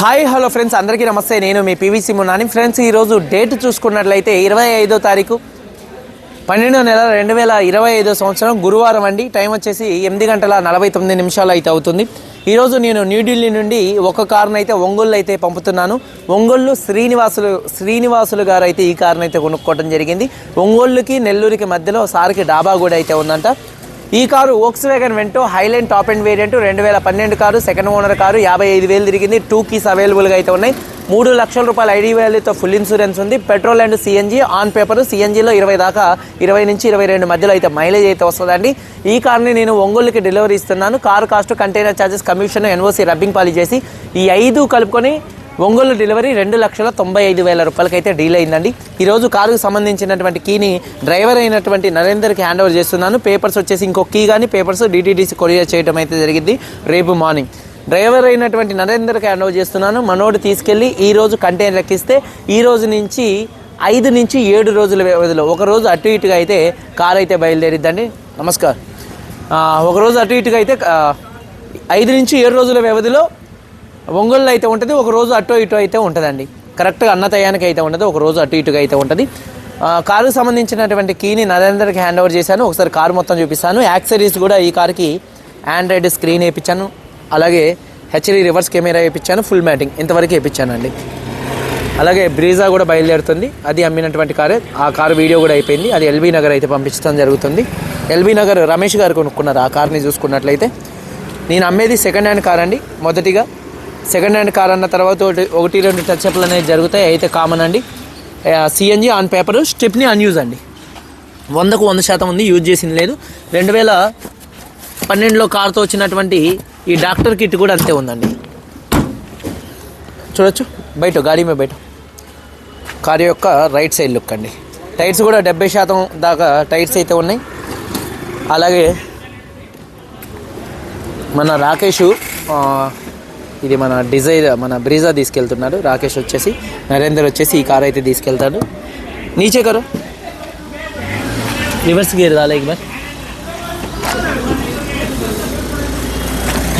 Hi hello friends అందరికీ నమస్తే. నేను మీ పీవీసీ మున్నాని ఫ్రెండ్స్ ఈరోజు డేట్ చూసుకున్నట్లయితే ఇరవై ఐదో తారీఖు పన్నెండో నెల రెండు వేల ఇరవై ఐదో సంవత్సరం గురువారం అండి. టైం వచ్చేసి ఎనిమిది గంటల నలభై తొమ్మిది నిమిషాలు అయితే అవుతుంది. ఈరోజు నేను న్యూఢిల్లీ నుండి ఒక కారును అయితే ఒంగోలు అయితే పంపుతున్నాను. ఒంగోలు శ్రీనివాసులు శ్రీనివాసులు గారు అయితే ఈ కారును అయితే కొనుక్కోవడం జరిగింది. ఒంగోలుకి నెల్లూరుకి మధ్యలో సారికి డాబా కూడా అయితే ఉందంట. ఈ car Volkswagen Vento Highline top and variant రెండు వేల పన్నెండు కారు సెకండ్ ఓనర్ కారు యాభై ఐదు వేలు తిరిగింది. టూ కీస్ అవైలబుల్గా అయితే ఉన్నాయి. మూడు లక్షల రూపాయల ఐడి వాల్యూతో ఫుల్ ఇన్సూరెన్స్ ఉంది. Petrol and CNG on paper సిఎన్జీలో ఇరవై దాకా ఇరవై నుంచి ఇరవై రెండు మధ్యలో అయితే మైలేజ్ అయితే వస్తుందండి. ఈ కార్ని నేను ఒంగోలుకి డెలివరీ ఇస్తున్నాను. Car cost container charges commission NOC rubbing పాలి చేసి ఈ ఐదు కలుపుకొని ఒంగోలు డెలివరీ రెండు లక్షల తొంభై ఐదు వేల రూపాయలకైతే డీల్ అయిందండి. ఈరోజు కారుకు సంబంధించినటువంటి కీని డ్రైవర్ అయినటువంటి నరేందర్కి హ్యాండ్ ఓవర్ చేస్తున్నాను. పేపర్స్ వచ్చేసి ఇంకో కీ కానీ పేపర్స్ డిటీడీసీ కొరియర్ చేయడం అయితే జరిగింది రేపు మార్నింగ్. డ్రైవర్ అయినటువంటి నరేందర్కి హ్యాండ్ ఓవర్ చేస్తున్నాను. మనోడు తీసుకెళ్ళి ఈరోజు కంటైనర్ ఎక్కిస్తే ఈ రోజు నుంచి ఐదు నుంచి ఏడు రోజుల వ్యవధిలో ఒక రోజు అటు ఇటుగా అయితే కార్ అయితే బయలుదేరిద్దండి. నమస్కారం. ఒకరోజు ఒక రోజు అటు ఇటుగా అయితే ఐదు నుంచి ఏడు రోజుల వ్యవధిలో ఒంగోలులో అయితే ఉంటుంది ఒక రోజు అటు ఇటు అయితే ఉంటుందండి. కరెక్ట్గా అన్నతయానికి అయితే ఉంటుంది ఒక రోజు అటు ఇటుగా అయితే ఉంటుంది. ఆ, కారుకు సంబంధించినటువంటి కీని నరేందర్కి హ్యాండ్ ఓవర్ చేశాను ఒకసారి కారు మొత్తం చూపిస్తాను. యాక్సరీస్ కూడా ఈ కార్కి ఆండ్రాయిడ్ స్క్రీన్ వేయించాను అలాగే హెచ్డి రివర్స్ కెమెరా వేయించాను ఫుల్ మ్యాటింగ్ ఇంతవరకు వేయించానండి. అలాగే బ్రీజా కూడా బయలుదేరుతుంది అది అమ్మినటువంటి కారే. ఆ కారు వీడియో కూడా అయిపోయింది అది ఎల్బీ నగర్ అయితే పంపించడం జరుగుతుంది. ఎల్బీ నగర్ రమేష్ గారు కొనుక్కున్నారు ఆ కార్ని చూసుకున్నట్లయితే. నేను అమ్మేది సెకండ్ హ్యాండ్ కార్ అండి మొదటిగా. సెకండ్ హ్యాండ్ కార్ అన్న తర్వాత ఒకటి ఒకటి రెండు టచ్అప్లు అనేవి జరుగుతాయి. అయితే కామన్ అండి. CNG on paper stepney unused అండి. వందకు వంద శాతం ఉంది యూజ్ చేసింది లేదు. రెండు వేల పన్నెండులో కార్తో వచ్చినటువంటి ఈ డాక్టర్ కిట్ కూడా అంతే ఉందండి. చూడొచ్చు. బయట గాడి మీద బయట. కారు యొక్క రైట్ సైడ్ లుక్ అండి. టైర్స్ కూడా డెబ్బై శాతం దాకా టైర్స్ అయితే ఉన్నాయి. అలాగే మన రాకేష్ ఇది మన డిజైర్ మన బ్రీజా తీసుకెళ్తున్నాడు. రాకేష్ వచ్చేసి నరేందర్ వచ్చేసి ఈ కార్ అయితే తీసుకెళ్తాడు. నీచే కారు. రివర్స్ గేర్ రాలేక్ బర్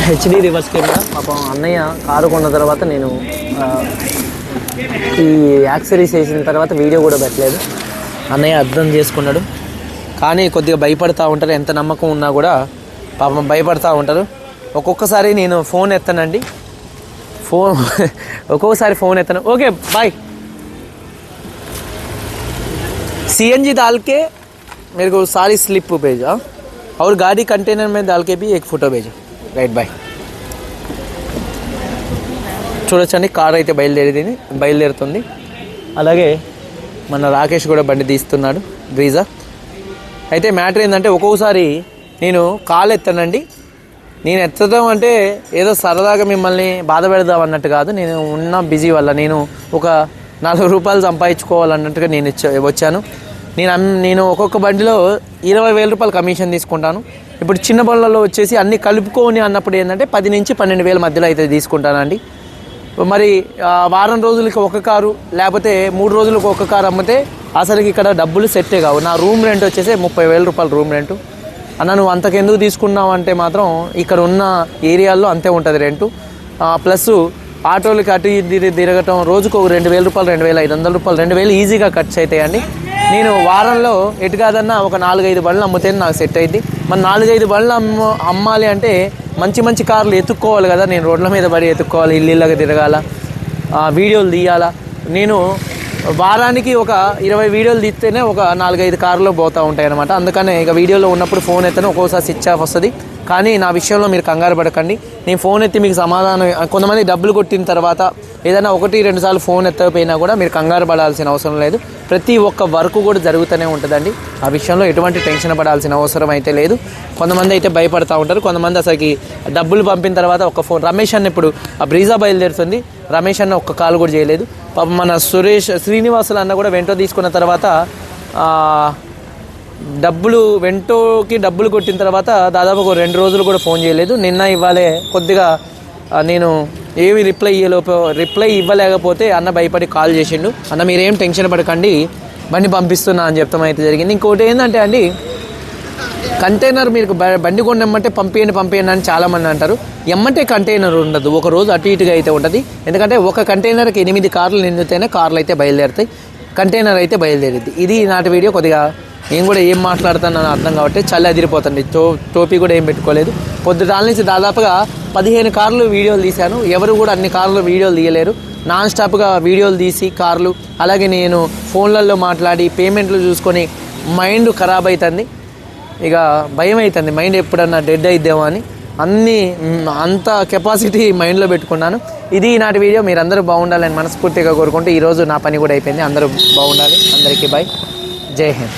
హెచ్డి రివర్స్ గేర్ పాపం అన్నయ్య కారు కొన్న తర్వాత నేను ఈ యాక్సరీస్ వేసిన తర్వాత వీడియో కూడా పెట్టలేదు. అన్నయ్య అర్థం చేసుకున్నాడు. కానీ కొద్దిగా భయపడతా ఉంటారు. ఎంత నమ్మకం ఉన్నా కూడా పాపం భయపడతా ఉంటారు. ఒక్కొక్కసారి నేను ఫోన్ ఎత్తానండి. ఫోన్ ఒక్కొక్కసారి ఫోన్ ఎత్తాను ఓకే బాయ్ सीएनजी डाल के मेरे को सारी स्लिप भेजा और गाड़ी कंटेनर में डाल के भी एक फोटो भेजो రైట్ బాయ్ చూడొచ్చండి కార్ అయితే బయలుదేరింది బయలుదేరుతుంది అలాగే మన రాకేష్ కూడా బండి తీస్తున్నాడు బ్రీజా అయితే మ్యాటర్ ఏంటంటే ఒక్కొక్కసారి నేను కాల్ ఎత్తానండి నేను ఎత్తడం అంటే ఏదో సరదాగా మిమ్మల్ని బాధ పెడదాం అన్నట్టు కాదు. నేను ఉన్న బిజీ వల్ల నేను ఒక నాలుగు రూపాయలు సంపాదించుకోవాలన్నట్టుగా నేను ఇచ్చ వచ్చాను. నేను నేను ఒక్కొక్క బండిలో ఇరవై వేల రూపాయలు కమిషన్ తీసుకుంటాను. ఇప్పుడు చిన్న బండ్లలో వచ్చేసి అన్ని కలుపుకొని అన్నప్పుడు ఏంటంటే పది నుంచి పన్నెండు వేల మధ్యలో అయితే తీసుకుంటానండి. మరి వారం రోజులకి ఒక కారు లేకపోతే మూడు రోజులకు ఒక కారు అమ్మితే అసలుకి ఇక్కడ డబ్బులు సెట్టే కావు. నా రూమ్ రెంట్ వచ్చేసి ముప్పై వేల రూపాయలు రూమ్ రెంట్. అన్న నువ్వు అంతకెందుకు తీసుకున్నావు అంటే మాత్రం ఇక్కడ ఉన్న ఏరియాల్లో అంతే ఉంటుంది రెంటు. ప్లస్ ఆటోలకి అటు ఇది తిరగటం రోజుకు ఒక రెండు వేల రూపాయలు రెండు వేల ఐదు వందల రూపాయలు రెండు వేలు ఈజీగా ఖర్చు అవుతాయండి నేను వారంలో ఎటు కాదన్నా ఒక నాలుగైదు బండ్లు అమ్మితే నాకు సెట్ అయింది మరి నాలుగైదు బండ్లు అమ్మ అమ్మాలి అంటే మంచి మంచి కార్లు ఎత్తుక్కోవాలి కదా నేను రోడ్ల మీద పడి ఎత్తుక్కోవాలి ఇల్లులాగా తిరగాల వీడియోలు తీయాలా. నేను వారానికి ఒక ఇరవై వీడియోలు తీస్తేనే ఒక నాలుగైదు కార్లో పోతూ ఉంటాయి అనమాట అందుకనే ఇక వీడియోలో ఉన్నప్పుడు ఫోన్ ఎత్తనే ఒక్కోసారి స్విచ్ ఆఫ్ వస్తుంది. కానీ నా విషయంలో మీరు కంగారు పడకండి. నేను ఫోన్ ఎత్తి మీకు సమాధానం కొంతమంది డబ్బులు కొట్టిన తర్వాత ఏదైనా ఒకటి రెండు సార్లు ఫోన్ ఎత్తకపోయినా కూడా మీరు కంగారు పడాల్సిన అవసరం లేదు. ప్రతి ఒక్క వర్క్ కూడా జరుగుతూనే ఉంటుందండి. ఆ విషయంలో ఎటువంటి టెన్షన్ పడాల్సిన అవసరం అయితే లేదు. కొంతమంది అయితే భయపడతా ఉంటారు. కొంతమంది అసలుకి డబ్బులు పంపిన తర్వాత ఒక ఫోన్ రమేష్ అన్న ఇప్పుడు ఆ బ్రీజా బయలుదేరుతుంది. రమేష్ అన్న ఒక్క కాల్ కూడా చేయలేదు. పాప మన సురేష్ శ్రీనివాసులు అన్న కూడా వెంటో తీసుకున్న తర్వాత డబ్బులు వెంటోకి డబ్బులు కొట్టిన తర్వాత దాదాపు ఒక రెండు రోజులు కూడా ఫోన్ చేయలేదు. నిన్న ఇవ్వాలే కొద్దిగా నేను ఏమి రిప్లై ఇవ్వలేపో రిప్లై ఇవ్వలేకపోతే అన్న భయపడి కాల్ చేసిండు. అన్న మీరేం టెన్షన్ పడకండి బండి పంపిస్తున్నా అని చెప్తాం అయితే జరిగింది. ఇంకోటి ఏంటంటే అండి కంటైనర్ మీరు బ- బండి కొనమ్మంటే పంపించండి పంపించండి అని చాలామంది అంటారు. ఎమ్మంటే కంటైనర్ ఉండదు ఒక రోజు అటు ఇటుగా అయితే ఉంటుంది. ఎందుకంటే ఒక కంటైనర్కి ఎనిమిది కార్లు నిండితేనే కార్లు అయితే బయలుదేరుతాయి కంటైనర్ అయితే బయలుదేరింది ఇది నాటి వీడియో కొద్దిగా నేను కూడా ఏం మాట్లాడుతానని అర్థం కాబట్టి చలి అదిరిపోతుంది. టో టోపీ కూడా ఏం పెట్టుకోలేదు. పొద్దుటాల నుంచి దాదాపుగా పదిహేను కార్లు వీడియోలు తీశాను. ఎవరు కూడా అన్ని కార్లు వీడియోలు తీయలేరు. నాన్ స్టాప్గా వీడియోలు తీసి కార్లు అలాగే నేను ఫోన్లలో మాట్లాడి పేమెంట్లు చూసుకొని మైండ్ ఖరాబ్ అవుతుంది ఇక భయం అవుతుంది మైండ్ ఎప్పుడన్నా డెడ్ అయిద్దేమో అని అన్ని అంత కెపాసిటీ మైండ్లో పెట్టుకున్నాను. ఇది ఈనాటి వీడియో. మీరు అందరూ బాగుండాలని మనస్ఫూర్తిగా కోరుకుంటూ ఈరోజు నా పని కూడా అయిపోయింది. అందరూ బాగుండాలి. అందరికీ బాయ్. జై హింద్.